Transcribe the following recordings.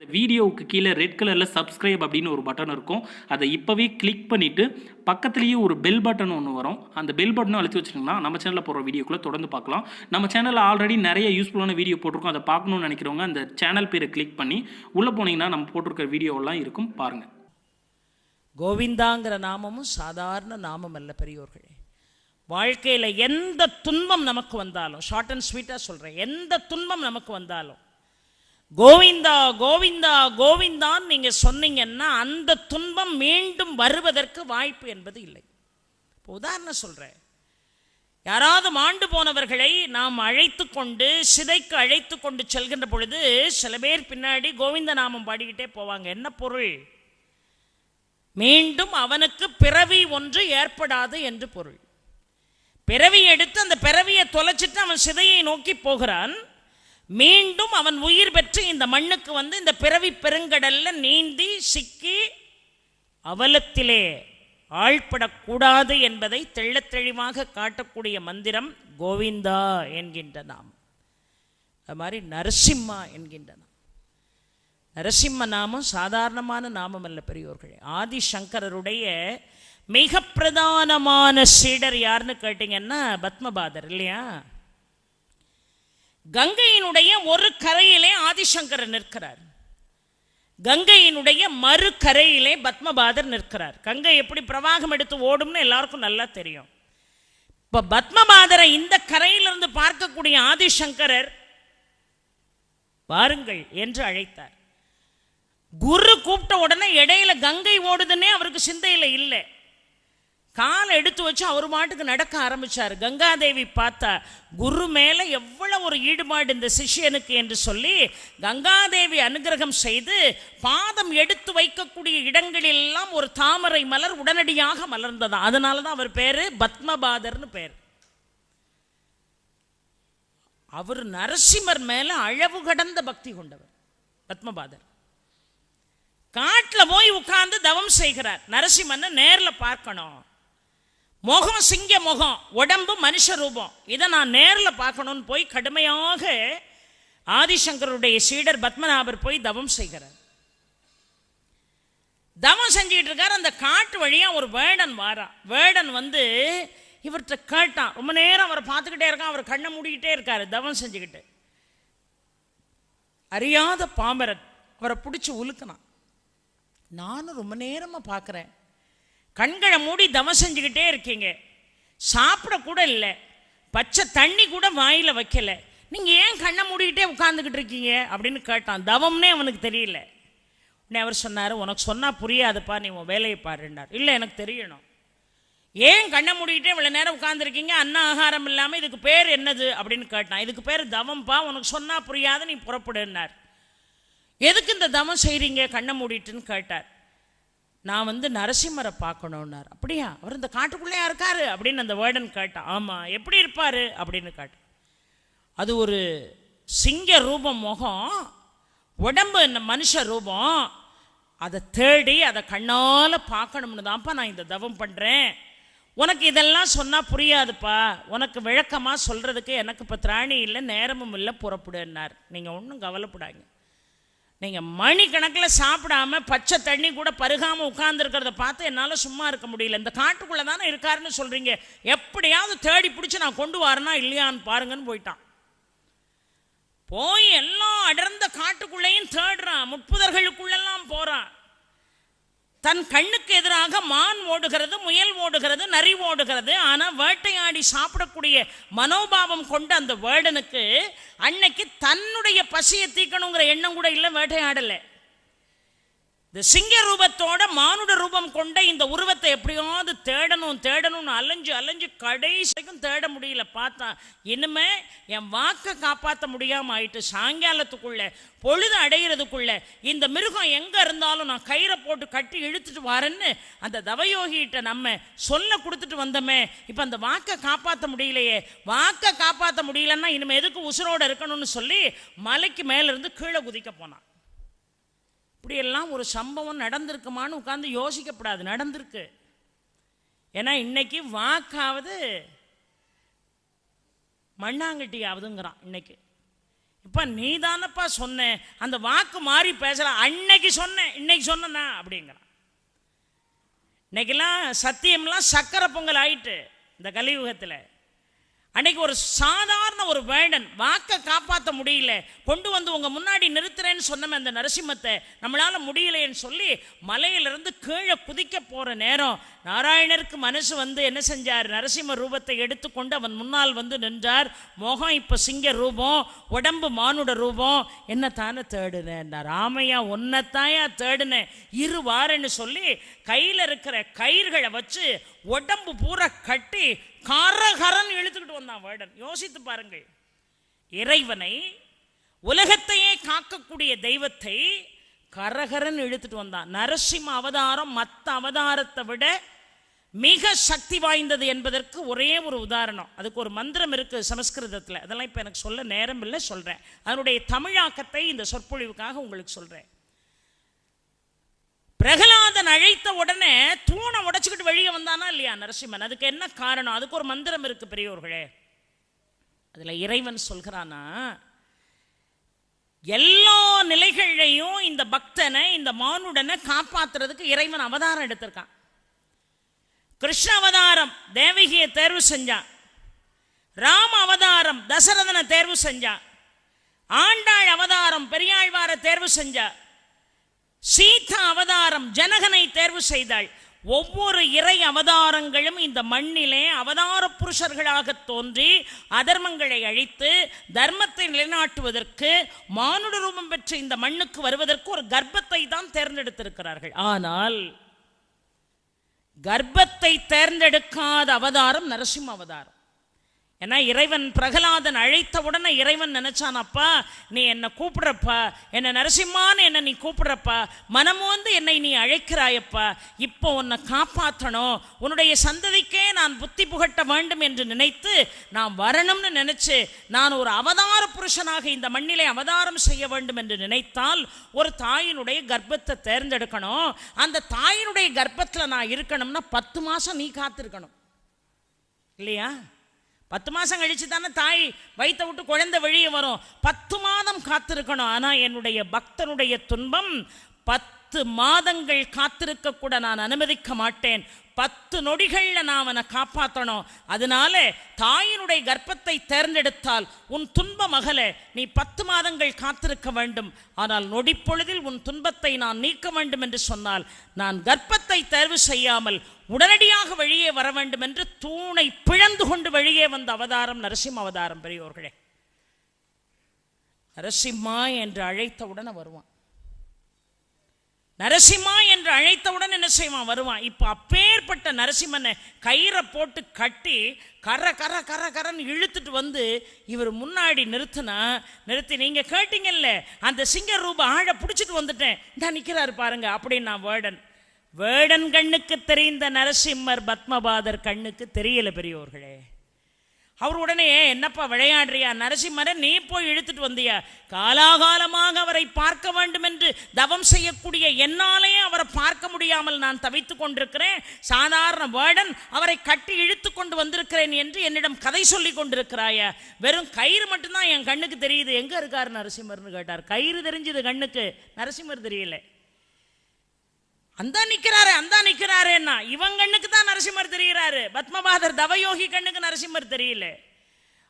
இந்த வீடியோவுக்கு கீழே ரெட் கலரில் சப்ஸ்கிரைப் அப்படின்னு ஒரு பட்டன் இருக்கும். அதை இப்போவே கிளிக் பண்ணிவிட்டு பக்கத்துலேயே ஒரு பெல் பட்டன் ஒன்று வரும். அந்த பெல் பட்டனும் அழுத்தி வச்சிட்டிங்கன்னா நம்ம சேனலில் போகிற வீடியோக்குள்ளே தொடர்ந்து பார்க்கலாம். நம்ம சேனலில் ஆல்ரெடி நிறைய யூஸ்ஃபுல்லான வீடியோ போட்டிருக்கோம். அதை பார்க்கணும்னு நினைக்கிறவங்க அந்த சேனல் பேரை கிளிக் பண்ணி உள்ளே போனீங்கன்னா நம்ம போட்டிருக்கிற வீடியோவெல்லாம் இருக்கும். பாருங்கள் கோவிந்தாங்கிற நாமமும் சாதாரண நாமம் அல்ல பெரியோர்களே. வாழ்க்கையில் எந்த துன்பம் நமக்கு வந்தாலும் ஷார்ட் அண்ட் ஸ்வீட்டாக சொல்கிறேன் எந்த துன்பம் நமக்கு வந்தாலும் கோவிந்தா கோவிந்தா கோவிந்தான்னு நீங்கள் சொன்னீங்கன்னா அந்த துன்பம் மீண்டும் வருவதற்கு வாய்ப்பு என்பது இல்லை. இப்போ உதாரணம் சொல்கிறேன் யாராவது மாண்டு போனவர்களை நாம் அழைத்து கொண்டு சிதைக்கு அழைத்து கொண்டு செல்கின்ற பொழுது சில பேர் பின்னாடி கோவிந்த நாமம் பாடிக்கிட்டே போவாங்க. என்ன பொருள்? மீண்டும் அவனுக்கு பிறவி ஒன்று ஏற்படாது என்று பொருள். பிறவி எடுத்து அந்த பிறவியை தொலைச்சிட்டு அவன் சிதையை நோக்கி போகிறான். மீண்டும் அவன் உயிர் பெற்று இந்த மண்ணுக்கு வந்து இந்த பிறவி பெருங்கடல்ல நீந்தி சிக்கி அவலத்திலே ஆழ்படக்கூடாது என்பதை தெள்ளத் தெளிவாக காட்டக்கூடிய மந்திரம் கோவிந்தா என்கின்ற நாம் அது மாதிரி நரசிம்மா என்கின்ற நாம் நரசிம்ம நாமம் சாதாரணமான நாமம் அல்ல பெரியோர்களே. ஆதிசங்கரருடைய மிக பிரதானமான சீடர் யாருன்னு கேட்டிங்கன்னா பத்மபாதர் இல்லையா? கங்கையினுடைய ஒரு கரையிலே ஆதிசங்கரர் நிற்கிறார். கங்கையினுடைய மறு கரையிலே பத்மபாதர் நிற்கிறார். கங்கை எப்படி பிரவாகம் எடுத்து ஓடும்னு எல்லாருக்கும் நல்லா தெரியும். இப்போ பத்மபாதரை இந்த கரையிலிருந்து பார்க்கக்கூடிய ஆதிசங்கரர் வாருங்கள் என்று அழைத்தார். குரு கூப்பிட்ட உடனே இடையில கங்கை ஓடுதுன்னே அவருக்கு சிந்தையில் இல்லை. காலை எடுத்து வச்சு அவர் மாட்டுக்கு நடக்க ஆரம்பிச்சார். கங்காதேவி பார்த்தா குரு மேலே எவ்வளவு ஒரு ஈடுபாடு இந்த சிஷ்யனுக்கு? என்று சொல்லி கங்காதேவி அனுகிரகம் செய்து பாதம் எடுத்து வைக்கக்கூடிய இடங்களெல்லாம் ஒரு தாமரை மலர் உடனடியாக மலர்ந்ததா. அதனால தான் அவர் பேர் பத்மபாதர்னு பேர். அவர் நரசிம்மர் மேலே அளவு கடந்த பக்தி கொண்டவர் பத்மபாதர். காட்டில் போய் உட்கார்ந்து தவம் செய்கிறார். நரசிம்மனை நேரில் பார்க்கணும். முகம் சிங்க முகம் உடம்பு மனுஷ ரூபம். இதை நான் நேரில் பார்க்கணும்னு போய் கடுமையாக ஆதிசங்கருடைய சீடர் பத்மநாபர் போய் தவம் செய்கிறார். தவம் செஞ்சிட்டு இருக்கார் அந்த காட்டு வழியா ஒரு வேடன் வாரான் வேடன் வந்து இவர்கிட்ட கேட்டான். ரொம்ப நேரம் அவரை பார்த்துக்கிட்டே இருக்கான் அவர் கண்ணை மூடிக்கிட்டே இருக்கார் தவம் செஞ்சுக்கிட்டு. அறியாத பாமரன் அவரை பிடிச்சி உலுக்கினான். நானும் ரொம்ப நேரமாக பார்க்குறேன். கண்களை மூடி தவம் செஞ்சுக்கிட்டே இருக்கீங்க. சாப்பிட கூட இல்லை பச்சை தண்ணி கூட வாயில் வைக்கலை. நீங்கள் ஏன் கண்ணை மூடிக்கிட்டே உட்காந்துக்கிட்டு இருக்கீங்க? அப்படின்னு கேட்டான். தவம்னே அவனுக்கு தெரியல. உடனே அவர் சொன்னார் உனக்கு சொன்னால் புரியாதுப்பா நீ உன் வேலையை பாருன்னார். இல்லை எனக்கு தெரியணும். ஏன் கண்ணை மூடிக்கிட்டே இவ்வளோ நேரம் உட்காந்துருக்கீங்க அன்ன ஆகாரம் இல்லாமல் இதுக்கு பேர் என்னது? அப்படின்னு கேட்டான். இதுக்கு பேர் தவம்ப்பா உனக்கு சொன்னால் புரியாது நீ புறப்படுன்னார். எதுக்கு இந்த தவம் செய்கிறீங்க கண்ணை மூடிட்டுன்னு? கேட்டார். நான் வந்து நரசிம்மரை பார்க்கணுன்னார் அப்படியா? அவர் இந்த காட்டுக்குள்ளேயா இருக்காரு? அப்படின்னு அந்த வேர்டன் கேட்டான் ஆமாம் எப்படி இருப்பார்? அப்படின்னு கேட்டான் அது ஒரு சிங்க ரூபம் முகம் உடம்பு என்ன மனுஷ ரூபம் அதை தேடி அதை கண்ணால் பார்க்கணும்னு தான்ப்பா நான் இந்த தவம் பண்ணுறேன் உனக்கு இதெல்லாம் சொன்னால் புரியாதுப்பா. உனக்கு விளக்கமாக சொல்கிறதுக்கு எனக்கு இப்போ திராணி இல்லை நேரமும் இல்லை புறப்படுன்னார். நீங்கள் ஒன்றும் கவலைப்படாங்க நீங்கள் மணிக்கணக்கில் சாப்பிடாம பச்சை தண்ணி கூட பருகாமல் உட்கார்ந்துருக்கிறத பார்த்து என்னால் சும்மா இருக்க முடியல. இந்த காட்டுக்குள்ளே தானே இருக்காருன்னு சொல்கிறீங்க எப்படியாவது தேடி பிடிச்சி நான் கொண்டு வரேனா இல்லையான்னு பாருங்கன்னு போயிட்டான். போய் எல்லாம் அடர்ந்த காட்டுக்குள்ளேயும் தேடுறான். முட்புதர்களுக்குள்ளெல்லாம் போகிறான் தன் கண்ணுக்கு எதிராக மான் ஓடுகிறது முயல் ஓடுகிறது நரி ஓடுகிறது. ஆனால் வேட்டையாடி சாப்பிடக்கூடிய மனோபாவம் கொண்ட அந்த வேடனுக்கு அன்னைக்கு தன்னுடைய பசியை தீக்கணுங்கிற எண்ணம் கூட இல்லை வேட்டையாடலை. இந்த சிங்க ரூபத்தோட மானுட ரூபம் கொண்ட இந்த உருவத்தை எப்படியாவது தேட அலைஞ்சு அலைஞ்சு கடைசிக்கும் தேட முடியல. பார்த்தா இனிமே என் வாக்கை காப்பாற்ற முடியாமல் ஆயிட்டு சாயங்காலத்துக்குள்ள பொழுது அடைகிறதுக்குள்ள இந்த மிருகம் எங்கே இருந்தாலும் நான் கயிறை போட்டு கட்டி இழுத்துட்டு வரேன்னு அந்த தவயோகிகிட்ட நம்ம சொல்ல கொடுத்துட்டு வந்தோமே. இப்போ அந்த வாக்கை காப்பாற்ற முடியலையே. வாக்கை காப்பாற்ற முடியலன்னா இனிமேல் எதுக்கு உசுரோடு இருக்கணும்னு சொல்லி மலைக்கு மேலேருந்து கீழே குதிக்க போனான். இப்படியெல்லாம் ஒரு சம்பவம் நடந்திருக்குமான்னு உட்காந்து யோசிக்கப்படாது நடந்திருக்கு. ஏன்னா இன்னைக்கு வாக்காவது மண்ணாங்கட்டி ஆகுதுங்கிறான் இன்னைக்கு. இப்போ நீ தானப்பா சொன்ன அந்த வாக்கு மாறி பேசலாம் அன்னைக்கு சொன்னேன் இன்னைக்கு சொன்னா அப்படிங்கிறான். இன்னைக்கெல்லாம் சத்தியம்லாம் சக்கரை பொங்கல் ஆயிட்டு இந்த கலியுகத்தில். அன்னைக்கு ஒரு சாதாரண ஒரு வேடன் வாக்கை காப்பாற்ற முடியல. கொண்டு வந்து உங்கள் முன்னாடி நிறுத்துறேன்னு சொன்னமே அந்த நரசிம்மத்தை நம்மளால் முடியலைன்னு சொல்லி மலையிலிருந்து கீழே குதிக்க போகிற நேரம் நாராயணருக்கு மனசு வந்து என்ன செஞ்சார்? நரசிம்ம ரூபத்தை எடுத்துக்கொண்டு அவன் முன்னால் வந்து நின்றார். முகம் இப்போ சிங்க ரூபம் உடம்பு மானுட ரூபம். என்ன தானே தேடுனேன் ராமையா உன்னைத்தாயா தேடுனேன் இரு வாரேன்னு சொல்லி கையில் இருக்கிற கயிறுகளை வச்சு உடம்பு பூரா கட்டி கரகரன் இழுத்துக்கிட்டு வந்தான் வேடன். யோசித்து பாருங்கள். இறைவனை உலகத்தையே காக்கக்கூடிய தெய்வத்தை கரகரன் இழுத்துட்டு வந்தான். நரசிம்ம அவதாரம் மற்ற அவதாரத்தை விட மிக சக்தி வாய்ந்தது என்பதற்கு ஒரே ஒரு உதாரணம். அதுக்கு ஒரு மந்திரம் இருக்குது சமஸ்கிருதத்தில். அதெல்லாம் இப்போ எனக்கு சொல்ல நேரம் இல்லை சொல்கிறேன் அதனுடைய தமிழாக்கத்தை இந்த சொற்பொழிவுக்காக உங்களுக்கு சொல்கிறேன் பிரகலாதன் அழைத்த உடனே தூணை உடைச்சிக்கிட்டு வெளியே வந்தானா இல்லையா நரசிம்மன்? அதுக்கு என்ன காரணம்? அதுக்கு ஒரு மந்திரம் இருக்கு பெரியோர்களே. அதில் இறைவன் சொல்கிறானா எல்லா நிலைகளையும் இந்த பக்தனை இந்த மானுடனை காப்பாத்துறதுக்கு இறைவன் அவதாரம் எடுத்திருக்கான். கிருஷ்ண அவதாரம் தேவகியை தேர்வு செஞ்சான். ராம அவதாரம் தசரதனை தேர்வு செஞ்சான். ஆண்டாள் அவதாரம் பெரியாழ்வாரை தேர்வு செஞ்சான். சீதா அவதாரம் ஜனகனை தேர்வு செய்தாள். ஒவ்வொரு இறை அவதாரங்களும் இந்த மண்ணிலே அவதார புருஷர்களாக தோன்றி அதர்மங்களை அழித்து தர்மத்தை நிலைநாட்டுவதற்கு மானுட ரூபம் பெற்ற இந்த மண்ணுக்கு வருவதற்கு ஒரு கர்ப்பத்தை தான் தேர்ந்தெடுத்திருக்கிறார்கள். ஆனால் கர்ப்பத்தை தேர்ந்தெடுக்காத அவதாரம் நரசிம்ம அவதாரம். ஏன்னா இறைவன் பிரகலாதன் அழைத்த உடனே இறைவன் நினைச்சான் அப்பா நீ என்னை கூப்பிடுறப்பா என்னை நரசிம்மான்னு என்னை நீ கூப்பிடுறப்பா மனம் வந்து என்னை நீ அழைக்கிறாயப்பா இப்போ உன்னை காப்பாற்றணும். உன்னுடைய சந்ததிக்கே நான் புத்தி புகட்ட வேண்டும் என்று நினைத்து நான் வரணும்னு நினைச்சு நான் ஒரு அவதார புருஷனாக இந்த மண்ணிலே அவதாரம் செய்ய வேண்டும் என்று நினைத்தால் ஒரு தாயினுடைய கர்ப்பத்தை தேர்ந்தெடுக்கணும். அந்த தாயினுடைய கர்ப்பத்தில் நான் இருக்கணும்னா பத்து மாதம் நீ காத்திருக்கணும். இல்லையா? பத்து மாதம் கழிச்சு தானே தாய் வைத்த விட்டு குழந்தை வெளியே வரும். பத்து மாதம் காத்திருக்கணும். ஆனால் என்னுடைய பக்தனுடைய துன்பம் பத்து மாதங்கள் காத்திருக்க கூட நான் அனுமதிக்க மாட்டேன். பத்து நொடிகள்ல நான் அவனை காப்பாற்றணும் அதனால தாயினுடைய கர்ப்பத்தை தேர்ந்தெடுத்தால் உன் துன்ப மகளே நீ பத்து மாதங்கள் காத்திருக்க வேண்டும். ஆனால் நொடிப்பொழுதில் உன் துன்பத்தை நான் நீக்க வேண்டும் என்று சொன்னால் நான் கர்ப்பத்தை தேர்வு செய்யாமல் உடனடியாக வெளியே வர வேண்டும் என்று தூணை பிழந்து கொண்டு வெளியே வந்த அவதாரம் நரசிம்ம அவதாரம் பெரியோர்களே. நரசிம்மா என்று அழைத்தவுடன் வருவான். நரசிம்மா என்று அழைத்தவுடன் என்ன செய்வான்? வருவான். இப்போ அப்பேற்பட்ட நரசிம்மனை கயிறை போட்டு கட்டி கர கர கர கரன்னு இழுத்துட்டு வந்து இவர் முன்னாடி நிறுத்தினா நிறுத்தி நீங்கள் கேட்டீங்கல்ல அந்த சிங்க ரூப ஆழ பிடிச்சிட்டு வந்துட்டேன். இந்த நிற்கிறாரு பாருங்க அப்படின்னு நான் வேடன். வேடன் கண்ணுக்கு தெரிந்த நரசிம்மர் பத்மபாதர் கண்ணுக்கு தெரியல பெரியோர்களே. அவர் உடனே என்னப்பா விளையாடுறியா? நரசிம்மரை நீ போய் இழுத்துட்டு வந்தியா? காலாகாலமாக அவரை பார்க்க வேண்டும் என்று தவம் செய்யக்கூடிய என்னாலே அவரை பார்க்க முடியாமல் நான் தவித்துக் கொண்டிருக்கிறேன். சாதாரண வேடன் அவரை கட்டி இழுத்து கொண்டு வந்திருக்கிறேன் என்று என்னிடம் கதை சொல்லி கொண்டிருக்கிறாயா. வெறும் கயிறு மட்டும்தான் என் கண்ணுக்கு தெரியுது. எங்கே இருக்கார் நரசிம்மர்னு கேட்டார். கயிறு தெரிஞ்சது கண்ணுக்கு. நரசிம்மர் தெரியல. அந்த நிற்கிறாரு அந்த நிற்கிறாருன்னா இவன் கண்ணுக்கு தான் நரசிம்மர் தெரிகிறாரு. பத்மபாதர் தவயோகி கண்ணுக்கு நரசிம்மர் தெரியல.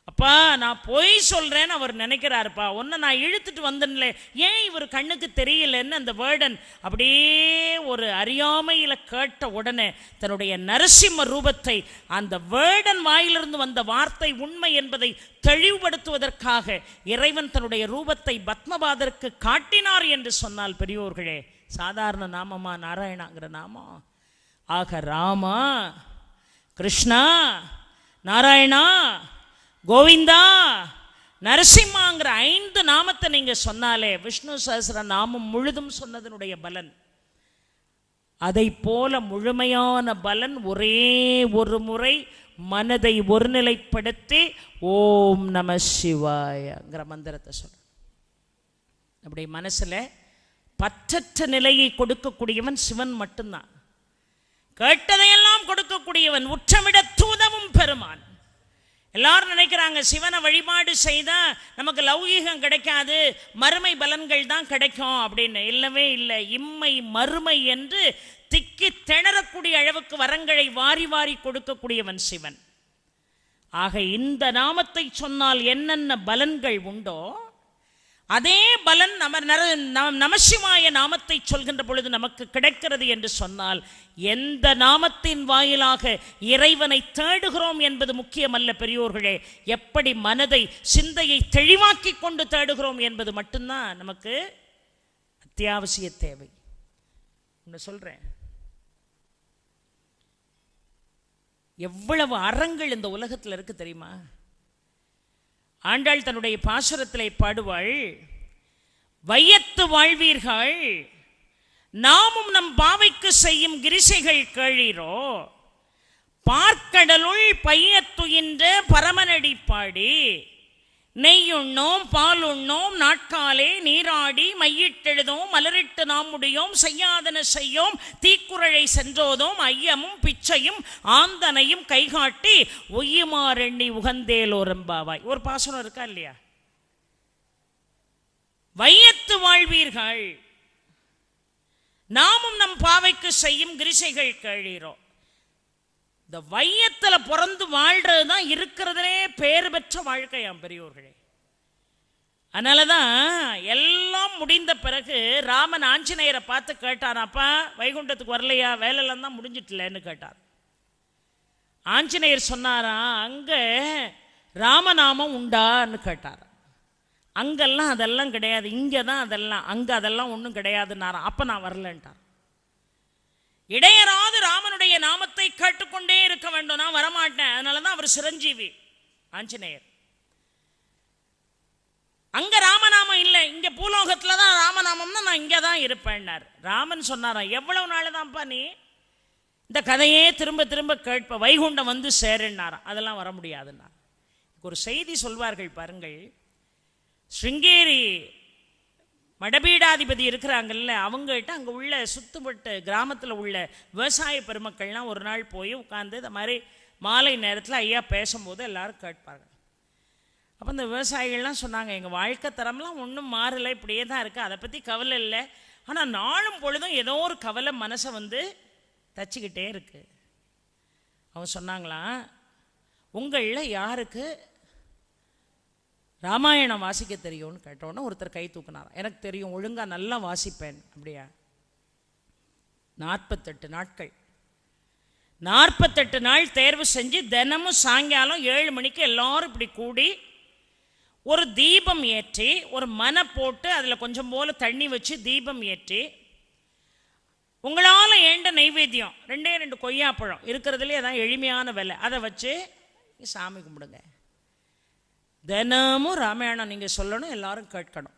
அப்பா நான் பொய் சொல்கிறேன்னு அவர் நினைக்கிறாருப்பா. ஒன்று நான் இழுத்துட்டு வந்தேன்ல ஏன் இவர் கண்ணுக்கு தெரியலன்னு அந்த வேர்டன் அப்படியே ஒரு அறியாமையில் கேட்ட உடனே தன்னுடைய நரசிம்ம ரூபத்தை அந்த வேர்டன் வாயிலிருந்து வந்த வார்த்தை உண்மை என்பதை தெளிவுபடுத்துவதற்காக இறைவன் தன்னுடைய ரூபத்தை பத்மபாதருக்கு காட்டினார் என்று சொன்னால் பெரியோர்களே சாதாரண நாமமா நாராயணாங்கிற நாமம். ஆக ராமா கிருஷ்ணா நாராயணா கோவிந்தா நரசிம்மாங்கிற ஐந்து நாமத்தை நீங்கள் சொன்னாலே விஷ்ணு சஹசிர நாமம் முழுதும் சொன்னதனுடைய பலன். அதை போல முழுமையான பலன் ஒரே ஒரு முறை மனதை ஒருநிலைப்படுத்தி ஓம் நம சிவாயங்கிற மந்திரத்தை சொல்கிறேன் அப்படி மனசில் பற்றற்ற நிலையை கொடுக்கக்கூடியவன் சிவன் மட்டும்தான். கேட்டதையெல்லாம் கொடுக்கக்கூடியவன் உற்றமிட தூதவும் பெருமான். எல்லாரும் நினைக்கிறாங்க சிவனை வழிபாடு செய்தால் நமக்கு லௌகீகம் கிடைக்காது மறுமை பலன்கள் தான் கிடைக்கும் அப்படின்னு. இல்லவே இல்லை. இம்மை மறுமை என்று திக்கி திணறக்கூடிய அளவுக்கு வரங்களை வாரி வாரி கொடுக்கக்கூடியவன் சிவன். ஆக இந்த நாமத்தை சொன்னால் என்னென்ன பலன்கள் உண்டோ அதே பலன் நம நர நம் நமசிவாய நாமத்தை சொல்கின்ற பொழுது நமக்கு கிடைக்கிறது என்று சொன்னால் எந்த நாமத்தின் வாயிலாக இறைவனை தேடுகிறோம் என்பது முக்கியமல்ல பெரியோர்களே. எப்படி மனதை சிந்தையை தெளிவாக்கி கொண்டு தேடுகிறோம் என்பது மட்டும்தான் நமக்கு அத்தியாவசிய தேவை. ஒன்று சொல்கிறேன் எவ்வளவு அறங்கள் இந்த உலகத்தில் இருக்கு தெரியுமா? ஆண்டாள் தன்னுடைய பாசுரத்திலே பாடுவாள் வையத்து வாழ்வீர்கள் நாமும் நம் பாவைக்கு செய்யும் கிரிசைகள் கேளீரோ? பார்க்கடலுள் பையத்துயின்ற பரமனடி பாடி நெய்யுண்ணோம் பாலுண்ணோம் நாட்காலே நீராடி மையிட்டெழுதோம் மலரிட்டு நாம் முடியோம் செய்யாதன செய்யோம் தீக்குறளை சென்றோதோம் ஐயமும் பிச்சையும் ஆந்தனையும் கைகாட்டி ஒய்யுமாறெண்ணி உகந்தேலோரம்பாவாய். ஒரு பாசனம் இருக்கா இல்லையா? வையத்து வாழ்வீர்கள். நாமும் நம் பாவைக்கு செய்யும் கிரிசைகள் கேளீரோம் இந்த வையத்தில் பிறந்து வாழ்றது தான் இருக்கிறதுலே பேர் பெற்ற வாழ்க்கையாம் பெரியோர்களே. அதனால தான் எல்லாம் முடிந்த பிறகு ராமன் ஆஞ்சநேயரை பார்த்து கேட்டான் அப்பா வைகுண்டத்துக்கு வரலையா? வேலையெல்லாம் தான் முடிஞ்சிட்டலன்னு கேட்டார். ஆஞ்சநேயர் சொன்னாரா அங்கே ராமநாமம் உண்டான்னு கேட்டார். அங்கெல்லாம் அதெல்லாம் கிடையாது இங்கே தான் அதெல்லாம் அங்கே அதெல்லாம் ஒன்றும் கிடையாதுன்னாராம். அப்போ நான் வரலன்ட்டார். இடையராது ராமனுடைய நாமத்தை கேட்டுக்கொண்டே இருக்க வேண்டும். நான் வரமாட்டேன். அதனால தான் அவர் சிரஞ்சீவி. ஆஞ்சநேயர். அங்க ராமநாமம் இல்லை. இங்க பூலோகத்துல தான் ராமநாமம்னா நான் இங்கே தான் இருப்பேன்னார். ராமன் சொன்னாராம் எவ்வளவு நாள் தான்ப்பா நீ இந்த கதையே திரும்ப திரும்ப கேட்ப வைகுண்டம் வந்து சேருன்னாராம் அதெல்லாம் வர முடியாதுன்னா ஒரு செய்தி சொல்வார்கள் பாருங்கள். ஸ்ருங்கேரி மடபீடாதிபதி இருக்கிறாங்கல்ல அவங்ககிட்ட அங்கே உள்ள சுத்துப்பட்ட கிராமத்தில் உள்ள விவசாய பெருமக்கள்லாம் ஒரு நாள் போய் உட்காந்து இந்த மாதிரி மாலை நேரத்தில் ஐயா பேசும்போது எல்லாரும் கேட்பாங்க அப்போ இந்த விவசாயிகள்லாம் சொன்னாங்க எங்கள் வாழ்க்கை தரம்லாம் ஒன்றும் மாறலை இப்படியே தான் இருக்குது அதை பற்றி கவலை இல்லை. ஆனால் நாளும் பொழுதும் ஏதோ ஒரு கவலை மனசை வந்து தச்சுக்கிட்டே இருக்குது அவங்க சொன்னாங்களாம் உங்களில் யாருக்கு ராமாயணம் வாசிக்க தெரியும்னு கேட்டோன்னே ஒருத்தர் கை தூக்குனார் எனக்கு தெரியும் ஒழுங்காக நல்லா வாசிப்பேன் அப்படியா. நாற்பத்தெட்டு நாட்கள். நாற்பத்தெட்டு நாள் தேர்வு செஞ்சு தினமும் சாயங்காலம் ஏழு மணிக்கு எல்லாரும் இப்படி கூடி ஒரு தீபம் ஏற்றி ஒரு மனை போட்டு அதில் கொஞ்சம் போல் தண்ணி வச்சு தீபம் ஏற்றி உங்களால் ஏண்ட நைவேத்தியம்? ரெண்டே ரெண்டு கொய்யாப்பழம் இருக்கிறதுலே அதான் எளிமையான விலை. அதை வச்சு சாமி கும்பிடுங்க. தினமும் ராமாயணம் நீங்கள் சொல்லணும் எல்லாரும் கேட்கணும்.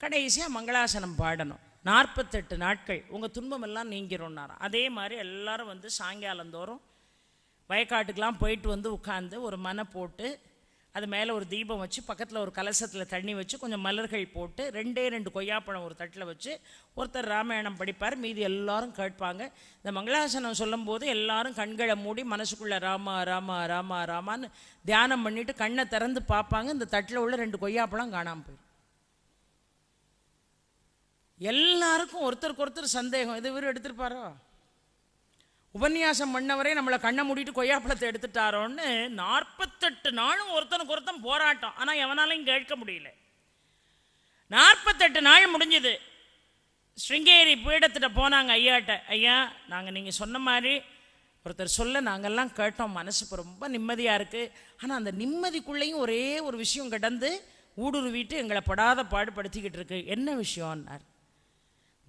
கடைசியாக மங்களாசனம் பாடணும். நாற்பத்தெட்டு நாட்கள் உங்கள் துன்பமெல்லாம் நீங்கிரும்னாராம். அதே மாதிரி எல்லாரும் வந்து சாயங்காலந்தோறும் வயக்காட்டுக்கெலாம் போயிட்டு வந்து உட்காந்து ஒரு மனை போட்டு அது மேலே ஒரு தீபம் வச்சு பக்கத்தில் ஒரு கலசத்தில் தண்ணி வச்சு கொஞ்சம் மலர்கள் போட்டு ரெண்டே ரெண்டு கொய்யாப்பழம் ஒரு தட்டில் வச்சு ஒருத்தர் ராமாயணம் படிப்பார் மீதி எல்லாரும் கேட்பாங்க. இந்த மங்களாசனம் சொல்லும்போது எல்லாரும் கண்களை மூடி மனசுக்குள்ளே ராமா ராமா ராமா ராமான்னு தியானம் பண்ணிவிட்டு கண்ணை திறந்து பார்ப்பாங்க. இந்த தட்டில் உள்ள ரெண்டு கொய்யாப்பழம் காணாமல் போயிடும் எல்லாருக்கும் ஒருத்தருக்கு ஒருத்தர் சந்தேகம். இது இவர் எடுத்திருப்பாரோ? உபன்யாசம் பண்ணவரே நம்மளை கண்ணை மூடிட்டு கொய்யாப்பழத்தை எடுத்துட்டாரோன்னு நாற்பத்தெட்டு நாளும் ஒருத்தனுக்கு ஒருத்தன் போராட்டம். ஆனால் எவனாலையும் கேட்க முடியல. நாற்பத்தெட்டு நாள் முடிஞ்சுது. ஸ்ருங்கேரி பீடத்திட்ட போனாங்க ஐயாட்ட. ஐயா நாங்கள் நீங்கள் சொன்ன மாதிரி ஒருத்தர் சொல்ல நாங்கள்லாம் கேட்டோம். மனசுக்கு ரொம்ப நிம்மதியாக இருக்குது ஆனால் அந்த நிம்மதிக்குள்ளேயும் ஒரே ஒரு விஷயம் கிடந்து ஊடுருவிட்டு எங்களை படாத பாடுபடுத்திக்கிட்டு இருக்கு. என்ன விஷயம்னார்?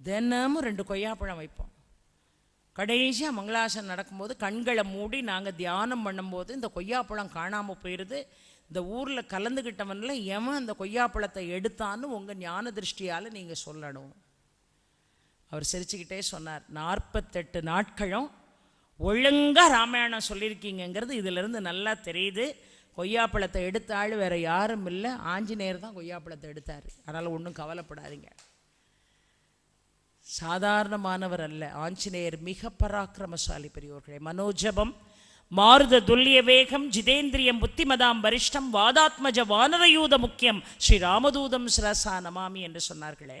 தினமும் ரெண்டு கொய்யாப்பழம் வைப்போம். கடைசியாக மங்களாசனம் நடக்கும்போது கண்களை மூடி நாங்கள் தியானம் பண்ணும்போது இந்த கொய்யாப்பழம் காணாமல் போயிடுது இந்த ஊரில் கலந்துக்கிட்டவனில் எவன் அந்த கொய்யாப்பழத்தை எடுத்தான்னு உங்கள் ஞான திருஷ்டியால் நீங்கள் சொல்லணும். அவர் சிரிச்சுக்கிட்டே சொன்னார் நாற்பத்தெட்டு நாட்களும் ஒழுங்காக ராமாயணம் சொல்லியிருக்கீங்கங்கிறது இதிலிருந்து நல்லா தெரியுது. கொய்யாப்பழத்தை எடுத்த ஆள் யாரும் இல்லை. ஆஞ்சநேயர் தான் கொய்யாப்பழத்தை எடுத்தார். அதனால் ஒன்றும் கவலைப்படாதீங்க. சாதாரணமானவர் அல்ல ஆஞ்சநேயர் மிக பராக்கிரமசாலி பெரியோர்களே. மனோஜபம் மாருத துல்லிய வேகம் ஜிதேந்திரியம் புத்திமதாம் வரிஷ்டம் வாதாத்மஜ வானரயூத முக்கியம் ஸ்ரீ ராமதூதம் சிரசா நமாமி என்று சொன்னார்களே.